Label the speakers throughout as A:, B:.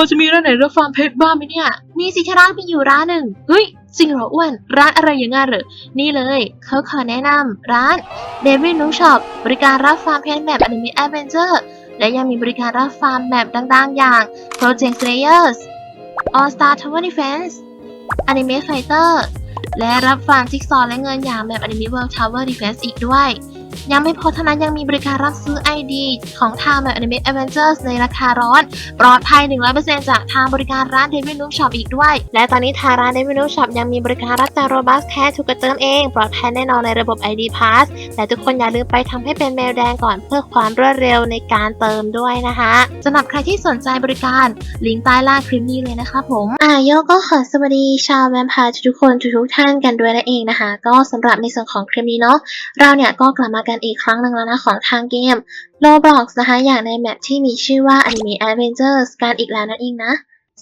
A: อจะมีร้านไหนรับฟาร์มเพชรบ้างไหมเนี่ย
B: มีสิที่ร้านมีอยู่ร้านหนึ่ง
A: เฮ้ยจริงเหรออ้วน ร้านอะไรอย่างงั้นเหรอ
B: นี่เลยเขาขอแนะนำร้าน David n o Shop บริการรับฟาร์มเพนแมป Anime Adventure และยังมีบริการรับฟาร์มแมปดังๆ อย่าง Project Slayers All Star Tower Defense Anime Fighter และรับฟาร์มจิ๊กซอว์และเงินอย่างแบบ Anime World Tower Defense อีกด้วย ยังไม่พอเท่านั้นยังมีบริการรับซื้อ ID ของทางแบบ Anime Adventures ในราคาร้อน ปลอดภัย 100%จากทางบริการร้าน David n o Shop อีกด้วย และตอนนี้ทางร้าน David n o Shop ยังมีบริการรับแต่โรบัสแค่ถูกกระเติมเอง ปลอดภัยแน่นอนในระบบ ID Pass แต่ทุกคนอย่าลืมไปทำให้เป็นเมลแดงก่อนเพื่อความรวดเร็วในการเติมด้วยนะคะสำหรับใครที่สนใจบริการลิงก์ใต้ล่างคลิปนี้เลยนะคะผมอ่าโยก็ขอสวัสดีชาวแวมพร์ทุกคนทุกท่านกันด้วยนั่นเองนะคะ ก็สำหรับในส่วนของคลิปนี้เนาะเราเนี่ยก็กลับมากันอีกครั้งหนึ่งแล้วนะของทางเกม Roblox นะคะอย่างในแมปที่มีชื่อว่า Anime Adventures กันอีกแล้วนั่นเองนะ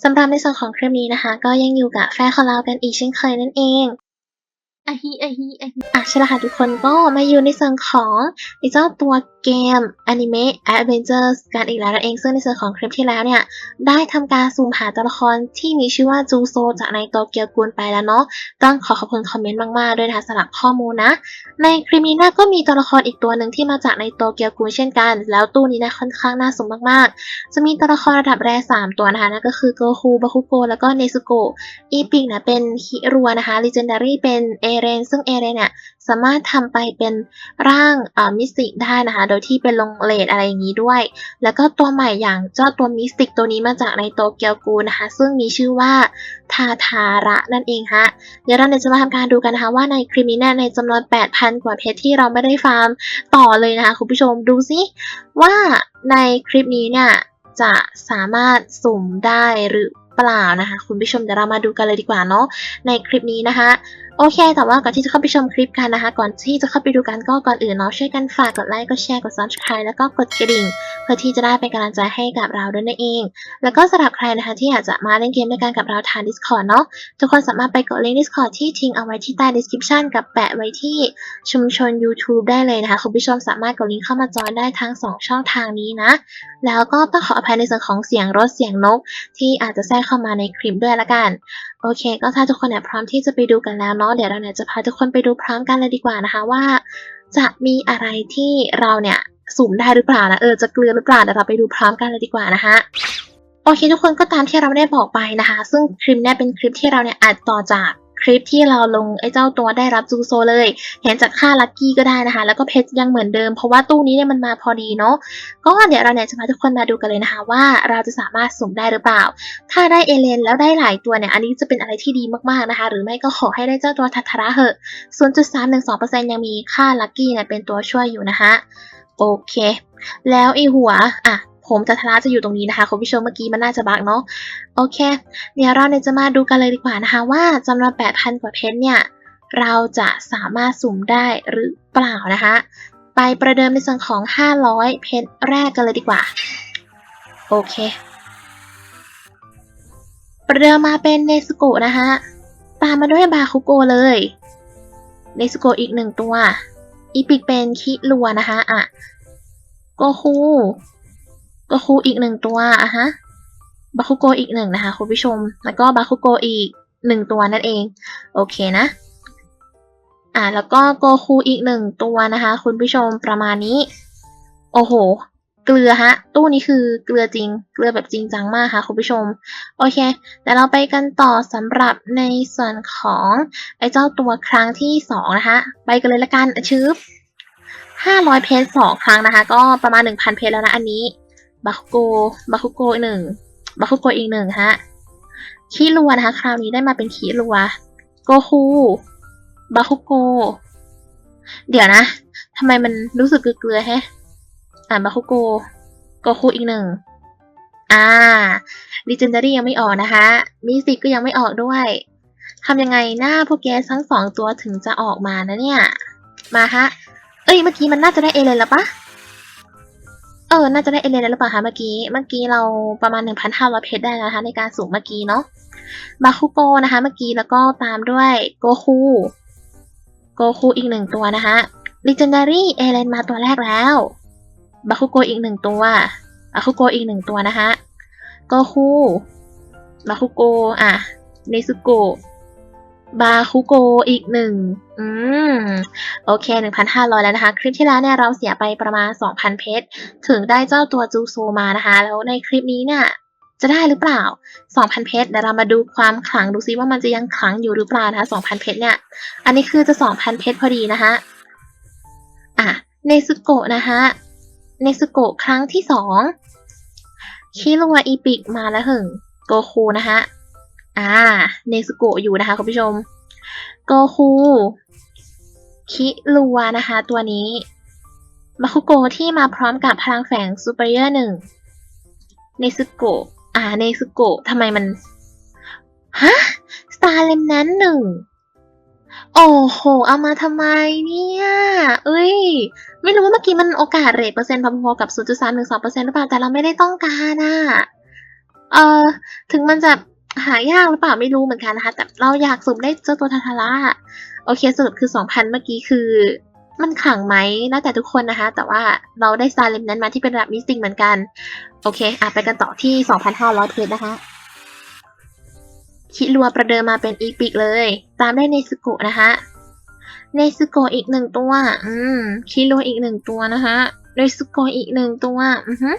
B: สำหรับในส่วนของคลิปนี้นะคะ ก็ยังอยู่กับแฟนของเรากันอีกเช่นเคยนั่นเองอะฮิอะฮิอะฮิอะใช่แล้วค่ะทุกคนก็มาอยู่ในส่วนของไอ้เจ้าตัวเกม Anime Adventures กันอีกแล้วนั่นเองซึ่งในส่วนของคลิปที่แล้วเนี่ย ได้ทำการซูมหาตัวละครที่มีชื่อว่าจูโซจากในโตเกียวกูนไปแล้วเนาะต้องขอขอบคุณคอมเมนต์มากๆ ด้วยนะคะสำหรับข้อมูลนะ ในคลิปนี้นะก็มีตัวละครอีกตัวหนึ่งที่มาจากในโตเกียวกูนเช่นกัน แล้วตู้นี้นะค่อนข้างน่าสนมากๆ จะมีตัวละครระดับแรสามตัวนะคะนั่นก็คือโกคูบาคุโกแล้วก็เนซุโกะอีปิกนะเป็นฮิรัวนะคะลีเจนดารี่เป็นเอเรนซึ่งเอเรนเนี่ย สามารถทำไปเป็นร่างมิสติกได้นะคะ โดยที่เป็นลงเลดอะไรอย่างนี้ด้วย แล้วก็ตัวใหม่อย่างเจ้าตัวมิสติกตัวนี้มาจากในโตเกียวกูนะคะ ซึ่งมีชื่อว่าทาทาระนั่นเองฮะ เดี๋ยวเราเนี่ยจะมาทำการดูกันนะคะว่าในคลิปนี้เนี่ยในจำนวน 8,000 กว่าเพชรที่เราไม่ได้ฟาร์มต่อเลยนะคะคุณผู้ชมดูสิว่าในคลิปนี้เนี่ยจะสามารถสุ่มได้หรือ เปล่านะคะ คุณผู้ชมเดี๋ยวเรามาดูกันเลยดีกว่าเนาะในคลิปนี้นะคะโอเค แต่ว่าก่อนที่จะเข้าไปชมคลิปกันนะคะ ก่อนที่จะเข้าไปดูกันก็ก่อนอื่นเนาะช่วยกันฝากกดไลค์กดแชร์กด subscribe แล้วก็กดกระดิ่ง เพื่อที่จะได้เป็นกำลังใจให้กับเราด้วยนั่นเอง แล้วก็สำหรับใครนะคะที่อยากจะมาเล่นเกมด้วยกันกับเราทาง Discord เนาะทุกคนสามารถไปกดลิงก์ Discord ที่ทิ้งเอาไว้ที่ใต้ description กับแปะไว้ที่ชุมชน YouTube ได้เลยนะคะ คุณผู้ชมสามารถกดลิงก์เข้ามาจอยได้ทั้ง 2 ช่องทางนี้นะ แล้วก็ต้องขออภัยในส่วนของเสียงรถเสียงนก ที่อาจจะแทรกเข้ามาในคลิปด้วยละกัน โอเค ก็ถ้าทุกคนเนี่ยพร้อมที่จะไปดูกันแล้วเนาะเดี๋ยวเราเนี่ยจะพาทุกคนไปดูพร้อมกันเลยดีกว่านะคะว่า จะมีอะไรที่เราเนี่ยสุ่มได้หรือเปล่านะเออจะเกลือหรือเปล่าเดี๋ยวเราไปดูพร้อมกันเลยดีกว่านะคะโอเคทุกคนก็ตามที่เราได้บอกไปนะคะ ซึ่งคลิปเนี้เป็นคลิปที่เราเนี่ยอัดต่อจาก คลิปที่เราลงไอ้เจ้าตัวได้รับจูโซเลย เห็นจากค่าลัคกี้ก็ได้นะคะ แล้วก็เพชรยังเหมือนเดิม เพราะว่าตู้นี้เนี่ยมันมาพอดีเนาะ ก็เดี๋ยวเราเนี่ยจะพาทุกคนมาดูกันเลยนะคะว่าเราจะสามารถสุ่มได้หรือเปล่า ถ้าได้เอเลนแล้วได้หลายตัวเนี่ย อันนี้จะเป็นอะไรที่ดีมากๆนะคะ หรือไม่ก็ขอให้ได้เจ้าตัวทัทระเหอะ0.312%ยังมีค่าลัคกี้เนี่ยเป็นตัวช่วยอยู่นะคะ โอเค แล้วไอหัว อะ ผมทัทธระจะอยู่ตรงนี้นะคะคุณผู้ชมเมื่อกี้มันน่าจะบักเนาะโอเค เดี๋ยวเราเนี่ยจะมาดูกันเลยดีกว่านะคะว่าจำนวน8,000 กว่าเพชรเนี่ย เราจะสามารถสุ่มได้หรือเปล่านะคะ ไปประเดิมในส่วนของ 500 เพชรแรกกันเลยดีกว่า โอเค ประเดิมมาเป็นเนสโกะนะคะตามมาด้วยบาคุโกเลยเนสโกะอีกหนึ่งตัวอีพิกเป็นคิรัวนะคะอะโกคู โกคูอีกหนึ่งตัวอะฮะบาคุโกอีกหนึ่งนะคะคุณผู้ชม แล้วก็บาคุโกอีกหนึ่งตัวนั่นเอง โอเคนะ อ่าแล้วก็โกคูอีกหนึ่งตัวนะคะ คุณผู้ชมประมาณนี้ โอ้โห เกลือฮะ ตู้นี้คือเกลือจริง เกลือแบบจริงจังมากค่ะคุณผู้ชม โอเคแต่เราไปกันต่อสำหรับในส่วนของไอ้เจ้าตัวครั้งที่สองนะคะ ไปกันเลยละกันชืบห้าร้อยเพชรสองครั้งนะคะ ก็ประมาณหนึ่งพันเพชรแล้วนะอันนี้ บาคุโกบาคุโกอีกหนึ่งบาคุโกอีกหนึ่งฮะคีรัวนะคะ คราวนี้ได้มาเป็นคีรัวโกคูบาคุโก เดี๋ยวนะทำไมมันรู้สึกเกลือๆแฮะ อ่าบาคุโกโกคูอีกหนึ่งอ่า l ีเจนดารี่ยังไม่ออกนะคะมิสิกก็ยังไม่ออกด้วยทำยังไงหน้าพวกแกสทั้งสองตัวถึงจะออกมานะเนี่ย มาฮะ เอ้ยเมื่อกี้มันน่าจะได้เอเลนแล้วปะ เออ น่าจะได้เอเลนแล้วหรือเปล่าคะเมื่อกี้ เมื่อกี้เราประมาณ 1,500 เพชรได้นะคะ ในการสูงเมื่อกี้เนาะ บาคุโกนะคะ เมื่อกี้แล้วก็ตามด้วยโกคู โกคูอีกหนึ่งตัวนะคะ Legendary เอเลนมาตัวแรกแล้ว บาคุโกอีกหนึ่งตัว บาคุโกอีกหนึ่งตัวนะคะ โกคู บาคุโก อะเนซุโก บาคุโกอีกหนึ่ง อืม โอเค 1,500 แล้วนะคะ คลิปที่แล้วเนี่ยเราเสียไปประมาณ 2,000 เพชร ถึงได้เจ้าตัวจูโซมานะคะ แล้วในคลิปนี้เนี่ยจะได้หรือเปล่า 2,000 เพชรเดี๋ยวเรามาดูความขลังดูซิว่ามันจะยังขลังอยู่หรือเปล่านะคะ 2,000 เพชรเนี่ย อันนี้คือจะ 2,000 เพชรพอดีนะคะอะเนซุโกะนะคะเนซุโกะครั้งที่สองคิรัวอีปิกมาแล้วหึงโกคูนะคะอ่าเนซุโกะอยู่นะคะคุณผู้ชม โกคู คิรัวนะคะ ตัวนี้บาคุโกที่มาพร้อมกับพลังแฝงซูเปอร์เยอร์หนึ่งเนซุโกะอ่าเนซุโกะทำไมมันฮะสตาร์เลมนั้นหนึ่งโอ้โห เอามาทำไมเนี่ยเอ้ย ไม่รู้ว่าเมื่อกี้มันโอกาสเรทเปอร์เซ็นต์พอๆกับ 0.312%หรือเปล่า แต่เราไม่ได้ต้องการอะเออถึงมันจะหายากหรือเปล่าไม่รู้เหมือนกันนะคะ แต่เราอยากสุ่มได้เจ้าตัวทาทาร่า โอเคสรุปคือ 2,000 เมื่อกี้คือ มันขลังไหมแล้วแต่ทุกคนนะคะ แต่ว่าเราได้ซาเลมนั้นมาที่เป็นระดับมิสซิ่งเหมือนกัน โอเคอะไปกันต่อที่ 2,500 เพชรนะคะ คิรัวประเดิมมาเป็นอีปิกเลย ตามได้เนซึโกะนะคะเนซึโกะอีกหนึ่งตัว อืม คิรัวอีกหนึ่งตัวนะคะเนซึโกะอีกหนึ่งตัว อือฮึ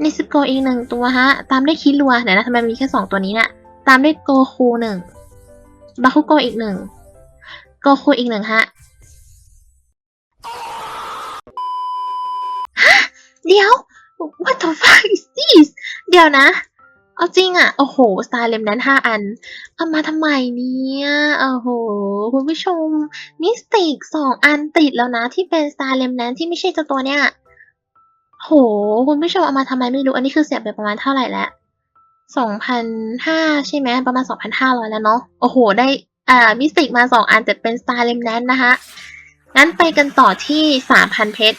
B: เนซึโกะอีกหนึ่งตัวฮะ ตามได้คิรัวเดี๋ยวนะทำไมมีแค่สองตัวนี้เนะ่ะ ตามได้โกคูหนึ่งบาคุโกอีกหนึ่ง กคูอีกหนึ่งฮะฮะ เดี๋ยว what the fuck is this เดี๋ยวนะ เอาจริงอะโอ้โหสตาร์เลมนั้นห้าอัน เอามาทำไมเนี่ย โอ้โห คุณผู้ชม มิสติกสองอันติดแล้วนะ ที่เป็นสตาร์เลมนั้นที่ไม่ใช่เจ้าตัวเนี่ยโห คุณผู้ชมเอามาทำไมไม่รู้ อันนี้คือเสียไปประมาณเท่าไหร่แล้วสองพันห้าใช่ไหม ประมาณสองพันห้าร้อยแล้วเนาะ โอ้โห ได้ อ่ามิสติกมาสองอันแต่เป็นสตาร์เลมแนนนะคะงั้นไปกันต่อที่สามพันเพชร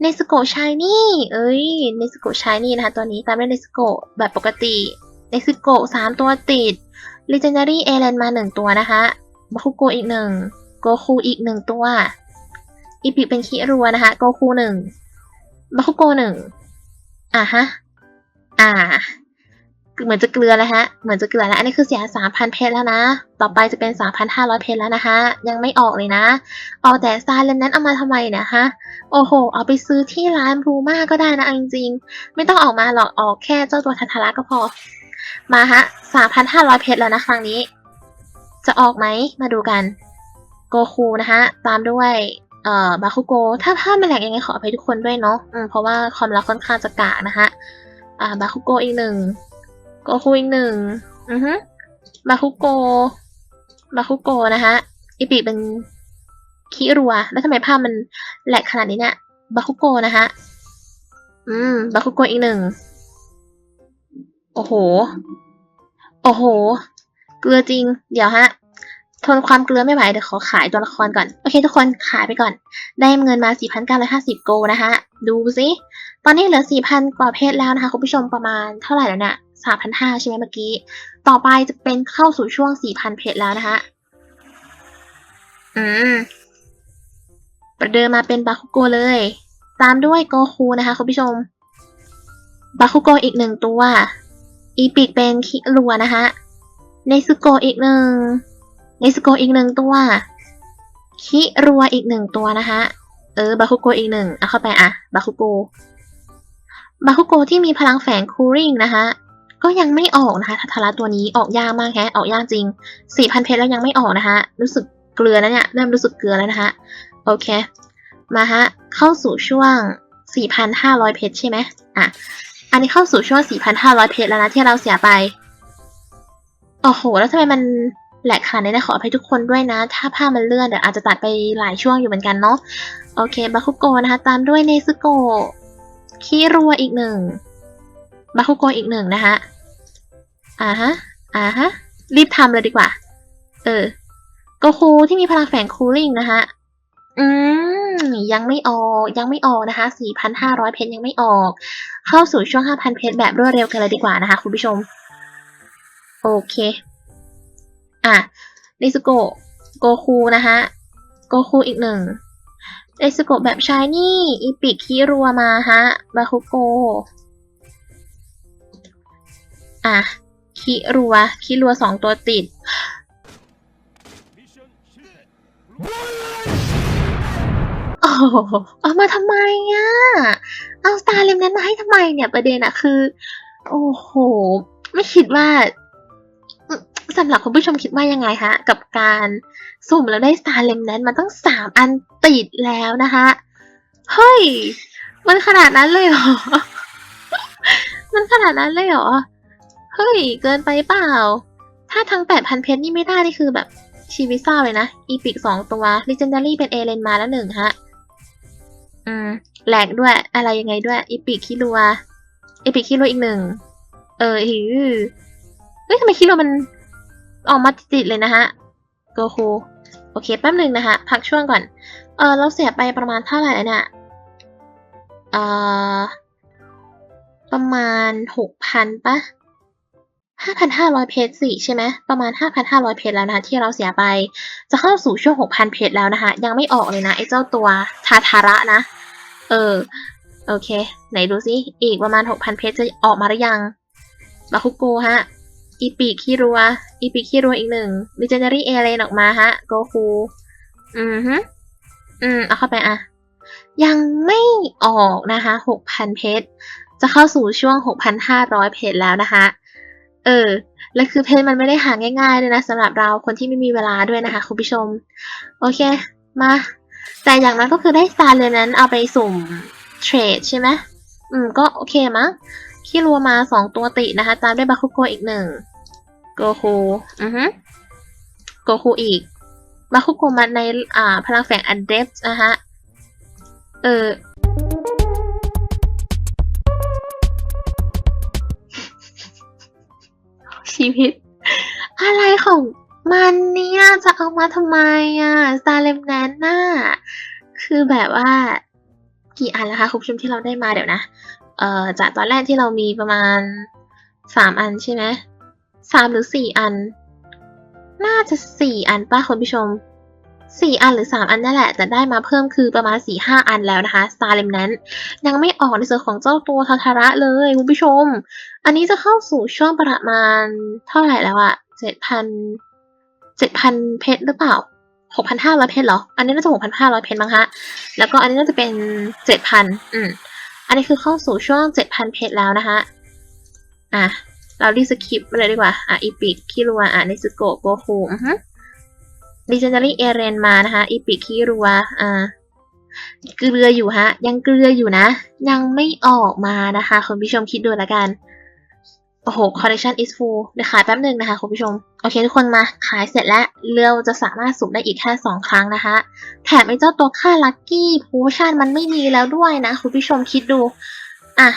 B: เนสโกชายนี่ เอ้ยเนสโกชายนี่นะคะ ตัวนี้ตามด้วยเนสโกแบบปกติเนสโกสามตัวติด Legendary a l a n มาหนึ่งตัวนะคะบาคุโกอีกหนึ่งโกคูอีกหนึ่งตัวอีปิเป็นคิรัวนะคะโกคูหนึ่งบาคุโกหนึ่งอ่าฮะ อ่า เหมือนจะเกลือแล้วฮะ เหมือนจะเกลือแล้ว อันนี้คือเสียสามพันเพชรแล้วนะ ต่อไปจะเป็นสามพันห้าร้อยเพชรแล้วนะคะ ยังไม่ออกเลยนะ เอาแต่ซาเลมนั้นเอามาทำไมเนี่ยฮะ โอ้โห เอาไปซื้อที่ร้านบูมาก็ได้นะจริงๆ ไม่ต้องออกมาหรอก ออกแค่เจ้าตัวทันทาระก็พอ มาฮะสามพันห้าร้อยเพชรแล้วนะครั้งนี้ จะออกไหม มาดูกัน โกคูนะคะตามด้วย เอ่อ บาคุโก ถ้าภาพมันแหลกยังไงขออภัยทุกคนด้วยเนาะ อืม เพราะว่าความรักค่อนข้างจะกะนะคะอ่า บาคุโกอีกหนึ่ง โกคูอีกหนึ่งอือฮึบาคุโกบาคุโกนะคะอีปีเป็นคิรัว แล้วทำไมภาพมันแหลกขนาดนี้เนี่ยบาคุโกนะคะอืม บาคุโกอีกหนึ่ง โอ้โห โอ้โห เกลือจริง เดี๋ยวฮะ ทนความเกลือไม่ไหว เดี๋ยวขอขายตัวละครก่อน โอเคทุกคน ขายไปก่อน ได้เงินมา 4,950 โกนะคะ ดูสิ ตอนนี้เหลือ 4,000 กว่าเพชรแล้วนะคะ คุณผู้ชมประมาณเท่าไหร่แล้วเนี่ย 3,500 ใช่ไหมเมื่อกี้ ต่อไปจะเป็นเข้าสู่ช่วง 4,000 เพชรแล้วนะคะ อืม ประเดิมมาเป็นบาคุโกเลย ตามด้วยโกคูนะคะคุณผู้ชม บาคุโกอีกหนึ่งตัว อีปิกเป็นคิรัวนะคะเนซุโกอีกหนึ่งเนซุโกอีกหนึ่งตัว คิรัวอีกหนึ่งตัวนะคะ เออ บาคุโกอีกหนึ่ง เอาเข้าไปอะบาคุโกบาคุโกที่มีพลังแฝงคูริงนะคะ ก็ยังไม่ออกนะคะทัทาระตัวนี้ออกยากมากแฮะออกยากจริง 4,000 เพชรแล้วยังไม่ออกนะคะรู้สึกเกลือแล้วเนี่ยเริ่มรู้สึกเกลือแล้วนะคะโอเค มาฮะเข้าสู่ช่วง 4,500 เพชรใช่ไหมอะอันนี้เข้าสู่ช่วง 4,500 เพชรแล้วนะที่เราเสียไป โอ้โห แล้วทำไมมันแหลกขนาดนี้นะขออภัยทุกคนด้วยนะ ถ้าภาพมันเลื่อนเดี๋ยวอาจจะตัดไปหลายช่วงอยู่เหมือนกันเนาะ โอเค บาคุโกะนะคะ ตามด้วยเนซึโกะ คิรัวอีกหนึ่ง บาคุโกะอีกหนึ่งนะคะ อ่าฮะ อ่าฮะ รีบทำเลยดีกว่า เออ โกคูที่มีพลังแฝงคูลิ่งนะคะอืม ยังไม่ออก ยังไม่ออกนะคะ 4,500 เพชรยังไม่ออก เข้าสู่ช่วง 5,000 เพชรแบบรวดเร็วกันเลยดีกว่านะคะ คุณผู้ชม โอเค อะนิสโกะโกคูนะคะโกคูอีกหนึ่งนิสโกะแบบชายนี่ อีปิกคิรัวมาฮะ บาคุโก อะ คิรัว คิรัวสองตัวติด โอ้โหเอามาทำไมอะ เอาสตาร์เลมนั้นมาให้ทำไมเนี่ยประเด็นอะคือ โอ้โห ไม่คิดว่าสำหรับคุณผู้ชมคิดว่ายังไงฮะ กับการสุ่มแล้วได้สตาร์เลมนั้นมาตั้งสามอันติดแล้วนะคะเฮ้ย มันขนาดนั้นเลยเหรอ มันขนาดนั้นเลยเหรอ เฮ้ย เกินไปเปล่า ถ้าทั้งแปดพันเพชรนี่ไม่ได้นี่คือแบบชีวิตเศร้าเลยนะ อีพิกสองตัว Legendary เป็นเอเลนมาแล้วหนึ่งฮะ อืม แหลกด้วยอะไรยังไงด้วย อีพิกคิรัวอีพิกคิรัวอีกหนึ่ง เออหือเฮ้ยทำไมคิรัวมันออกมาติดเลยนะฮะโกคูโอเคแป๊บหนึ่งนะคะ พักช่วงก่อน เออเราเสียไปประมาณเท่าไหร่แล้วเนี่ยเออประมาณหกพันปะ ห้าพันห้าร้อยเพชรสิใช่ไหมประมาณห้าพันห้าร้อยเพชรแล้วนะคะที่เราเสียไป จะเข้าสู่ช่วงหกพันเพชรแล้วนะคะ ยังไม่ออกเลยนะไอ้เจ้าตัวทาทาระนะ เออ โอเค ไหนดูซิ อีกประมาณหกพันเพชรจะออกมาหรือยังบาคุโกฮะ อีปีคิรัว อีปีคิรัวอีกหนึ่งดิเจเนอรี่เอเลนออกมาฮะ โกคูอืมฮึอืม เอาเข้าไปอะยังไม่ออกนะคะหกพันเพชรจะเข้าสู่ช่วงหกพันห้าร้อยเพชรแล้วนะคะ เออ และคือเพชรมันไม่ได้หาง่ายๆเลยนะสำหรับเราคนที่ไม่มีเวลาด้วยนะคะ คุณผู้ชม โอเค มา แต่อย่างนั้นก็คือได้สตาร์เลยนั้นเอาไปสุ่มเทรดใช่ไหมอืม ก็โอเคมั้งขี้รัวมาสองตัวตินะคะ ตามด้วยบาคุโกอีกหนึ่งโกคูอือฮึโกคูอีกบาคุโกมาในอ่าพลังแฝงอันเดฟนะคะเออ ชีวิต อะไรของมันเนี่ยจะเอามาทำไมอะสตาร์เลมแนนน่ะคือแบบว่า กี่อันแล้วคะคุณผู้ชมที่เราได้มาเดี๋ยวนะ เอ่อจากตอนแรกที่เรามีประมาณสามอันใช่ไหมสามหรือสี่อัน น่าจะสี่อันป่ะคุณผู้ชม สี่อันหรือสามอันนั่นแหละ แต่ได้มาเพิ่มคือประมาณสี่ห้าอันแล้วนะคะสตาร์เลมนั้นยังไม่ออกในส่วนของเจ้าตัวทาทาระเลยคุณผู้ชม อันนี้จะเข้าสู่ช่วงประมาณเท่าไหร่แล้วอะเจ็ดพันเจ็ดพันเพชรหรือเปล่าหกพันห้าร้อยเพชรเหรอ อันนี้น่าจะหกพันห้าร้อยเพชรมั้งฮะแล้วก็อันนี้น่าจะเป็นเจ็ดพันอืม อันนี้คือเข้าสู่ช่วงเจ็ดพันเพชรแล้วนะคะอะ เรารีสคริปต์ไปเลยดีกว่า อะอีปิกคิรัวอะนิสโกโกคูอือฮึ ดิเจนดารี่เอเรนมานะคะอีปิคิรัวอ่าเกลืออยู่ฮะ ยังเกลืออยู่นะ ยังไม่ออกมานะคะคุณผู้ชมคิดดูแล้วกันโอ้โห collection is full เดี๋ยวขายแป๊บหนึ่งนะคะคุณผู้ชม โอเคทุกคนมาขายเสร็จแล้ว เราจะสามารถสุ่มได้อีกแค่สองครั้งนะคะ แถมไอ้เจ้าตัวค่าลัคกี้โพชั่นมันไม่มีแล้วด้วยนะ คุณผู้ชมคิดดู อะ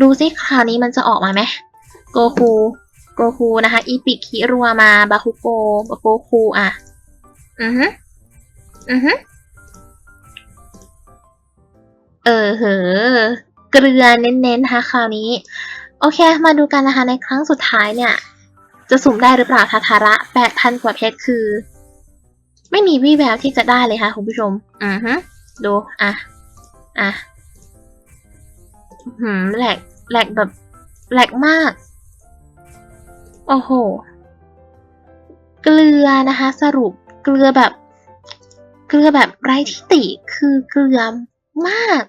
B: ดูซิคราวนี้มันจะออกมาไหมโกคูโกคูนะคะอีปิคิรัวมาบาคุโกบาโกคูอะ อือฮึอือฮึเออเหอะเกลือเน้นๆนะคะคราวนี้ โอเค มาดูกันนะคะในครั้งสุดท้ายเนี่ย จะสุ่มได้หรือเปล่าทาทาระแปดพันกว่าเพชรคือ ไม่มีวี่แววที่จะได้เลยค่ะคุณผู้ชม อือฮึดู อะ อะหืมแหลกแหลกแบบแหลกมาก โอ้โห เกลือนะคะ สรุป เกลือแบบ เกลือแบบไร้ที่ติคือเกลือมาก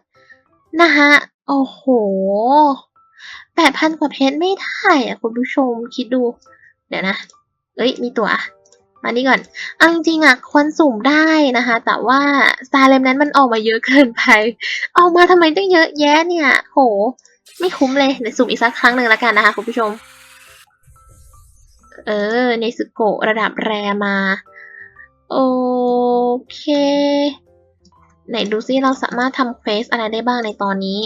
B: นะคะโอ้โหแปดพันกว่าเพชรไม่ได้อะคุณผู้ชมคิดดู เดี๋ยวนะ เอ้ย มีตัวมานี่ก่อนเอาจริงๆอะควรสุ่มได้นะคะ แต่ว่าสตาร์เลมนั้นมันออกมาเยอะเกินไป ออกมาทำไมต้องเยอะแยะเนี่ย โห ไม่คุ้มเลย เดี๋ยวสุ่มอีกสักครั้งหนึ่งแล้วกันนะคะคุณผู้ชม เออ ในสุโกระดับแรมา โอเค ไหนดูซิเราสามารถทำเควสอะไรได้บ้างในตอนนี้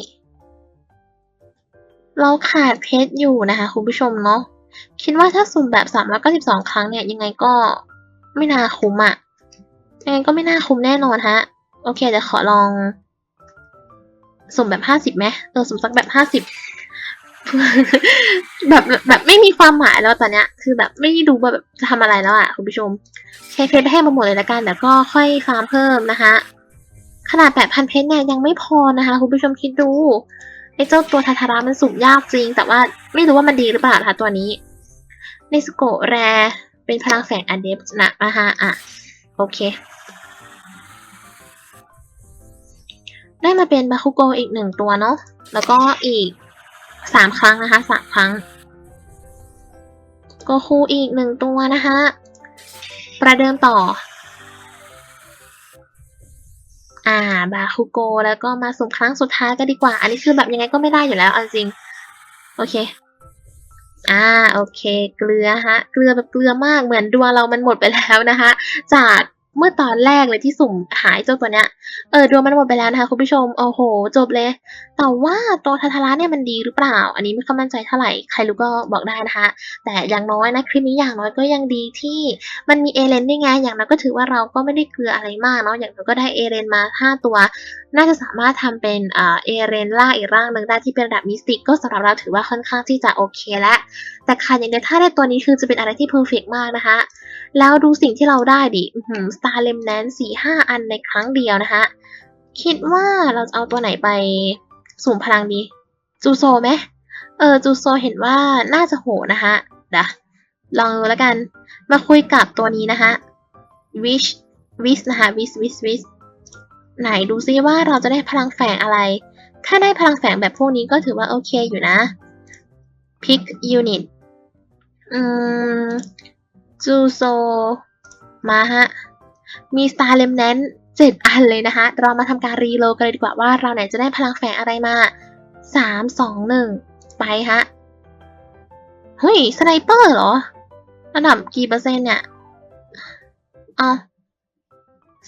B: เราขาดเพชรอยู่นะคะคุณผู้ชมเนาะ คิดว่าถ้าสุ่มแบบสามร้อยเก้าสิบสองครั้งเนี่ยยังไงก็ไม่น่าคุ้มอะยังไงก็ไม่น่าคุ้มแน่นอนฮะ โอเคเดี๋ยวขอลอง สุ่มแบบห้าสิบไหมเออสุ่มสักแบบห้าสิบ แบบแบบไม่มีความหมายแล้วตอนเนี้ย คือแบบไม่รู้ว่าแบบจะทำอะไรแล้วอะคุณผู้ชม ใช้เพชรไปให้มาหมดเลยละกันแต่ก็ค่อยฟาร์มเพิ่มนะคะขนาดแปดพันเพชรเนี่ยยังไม่พอนะคะคุณผู้ชมคิดดูไอ้เจ้าตัวทาทาระมันสุ่มยากจริง แต่ว่าไม่รู้ว่ามันดีหรือเปล่านะคะตัวนี้เนสโกแรเป็นพลังแฝงอเดฟนะนะคะอะโอเค ได้มาเป็นบาคุโกอีกหนึ่งตัวเนาะแล้วก็อีก สามครั้งนะคะสามครั้งโกคูอีกหนึ่งตัวนะคะ ประเดิมต่อ อ่า บาคุโกแล้วก็มาสุ่มครั้งสุดท้ายก็ดีกว่า อันนี้คือแบบยังไงก็ไม่ได้อยู่แล้วเอาจริง โอเค อ่า โอเค เกลือฮะ เกลือแบบเกลือมากเหมือนดวงเรามันหมดไปแล้วนะคะ จาก เมื่อตอนแรกเลยที่สุ่มหายเจ้าตัวเนี้ย เออดวงมันหมดไปแล้วนะคะคุณผู้ชม โอ้โห จบเลย แต่ว่าตัวทาทาระเนี่ยมันดีหรือเปล่า อันนี้ไม่ค่อยมั่นใจเท่าไหร่ ใครรู้ก็บอกได้นะคะ แต่อย่างน้อยนะคลิปนี้อย่างน้อยก็ยังดีที่มันมีเอเลนด้วยไง อย่างน้อยก็ถือว่าเราก็ไม่ได้เกลืออะไรมากเนาะ อย่างน้อยก็ได้เอเลนมาห้าตัว น่าจะสามารถทำเป็นเอเรนล่าอีกร่างหนึ่งได้ที่เป็นระดับมิสติก ก็สำหรับเราถือว่าค่อนข้างที่จะโอเคแล้ว แต่ขาดอย่างเดียวถ้าได้ตัวนี้คือจะเป็นอะไรที่เพอร์เฟกมากนะคะ แล้วดูสิ่งที่เราได้ดิสตาร์เลมแนนสี่ห้าอันในครั้งเดียวนะคะคิดว่าเราจะเอาตัวไหนไปสุ่มพลังดีจูโซไหมเออจูโซเห็นว่าน่าจะโหนะคะดี๋ยวลองดูแล้วกัน มาคุยกับตัวนี้นะคะวิชวิชนะคะวิชวิชวิชไหนดูซิว่าเราจะได้พลังแฝงอะไร ถ้าได้พลังแฝงแบบพวกนี้ก็ถือว่าโอเคอยู่นะ Pick Unit อืม จูโซ มาฮะ มี Star Remnant เจ็ดอันเลยนะคะ เรามาทำการรีโลกันเลยดีกว่าว่าเราไหนจะได้พลังแฝงอะไรมาสามสองหนึ่งไปฮะ เฮ้ย สไนเปอร์เหรอ ระดับกี่เปอร์เซ็นต์เนี่ยเอา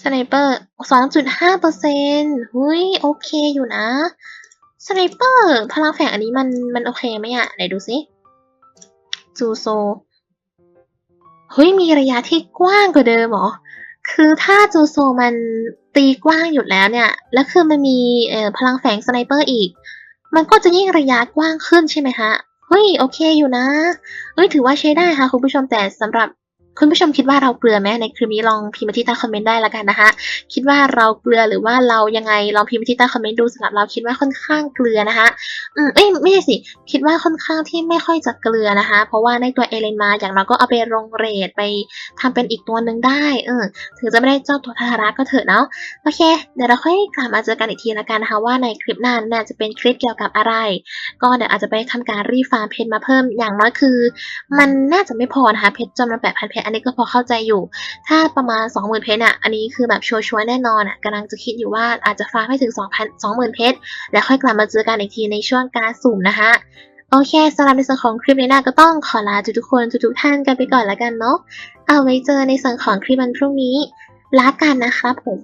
B: สไนเปอร์สองจุดห้าเปอร์เซ็นต์หุยโอเคอยู่นะ สไนเปอร์ พลังแฝงอันนี้มันมันโอเคไหมอะไหนดูสิจูโซ เฮ้ยมีระยะที่กว้างกว่าเดิมหรอ คือถ้าจูโซมันตีกว้างอยู่แล้วเนี่ย แล้วคือมันมีพลังแฝงสไนเปอร์อีก มันก็จะยิ่งระยะกว้างขึ้นใช่ไหมคะ เฮ้ยโอเคอยู่นะ เฮ้ยถือว่าใช้ได้ค่ะคุณผู้ชมแต่สำหรับ คุณผู้ชมคิดว่าเราเกลือไหมในคลิปนี้ลองพิมพ์มาที่ใต้คอมเมนต์ได้ละกันนะคะ คิดว่าเราเกลือหรือว่าเรายังไงลองพิมพ์มาที่ใต้คอมเมนต์ดูสำหรับเราคิดว่าค่อนข้างเกลือนะคะอืมเอ้ยไม่ใช่สิ คิดว่าค่อนข้างที่ไม่ค่อยจะเกลือนะคะ เพราะว่าในตัวเอเลนมาอย่างเราก็เอาไปลงเรทไปทำเป็นอีกตัวหนึ่งได้เออถึงจะไม่ได้เจ้าตัวทาราก็เถอะเนาะโอเค เดี๋ยวเราค่อยกลับมาเจอกันอีกทีละกันนะคะ ว่าในคลิปหน้าน่าจะเป็นคลิปเกี่ยวกับอะไร ก็เดี๋ยวอาจจะไปทำการรีฟาร์มเพชรมาเพิ่มอย่างน้อยคือ มันน่าจะไม่พอนะคะเพชรจำนวนแปดพันเพชรอันนี้ก็พอเข้าใจอยู่ ถ้าประมาณสองหมื่นเพชรอะ อันนี้คือแบบชัวร์ๆแน่นอนอะกำลังจะคิดอยู่ว่าอาจจะฟาร์มให้ถึงสองพันสองหมื่นเพชรแล้วค่อยกลับมาเจอกันอีกทีในช่วงการสุ่มนะคะโอเคสำหรับในส่วนของคลิปนี้นะก็ต้องขอลาทุกๆคนทุกๆท่านกันไปก่อนแล้วกันเนาะเอาไว้เจอในส่วนของคลิปวันพรุ่งนี้ลากันนะครับผม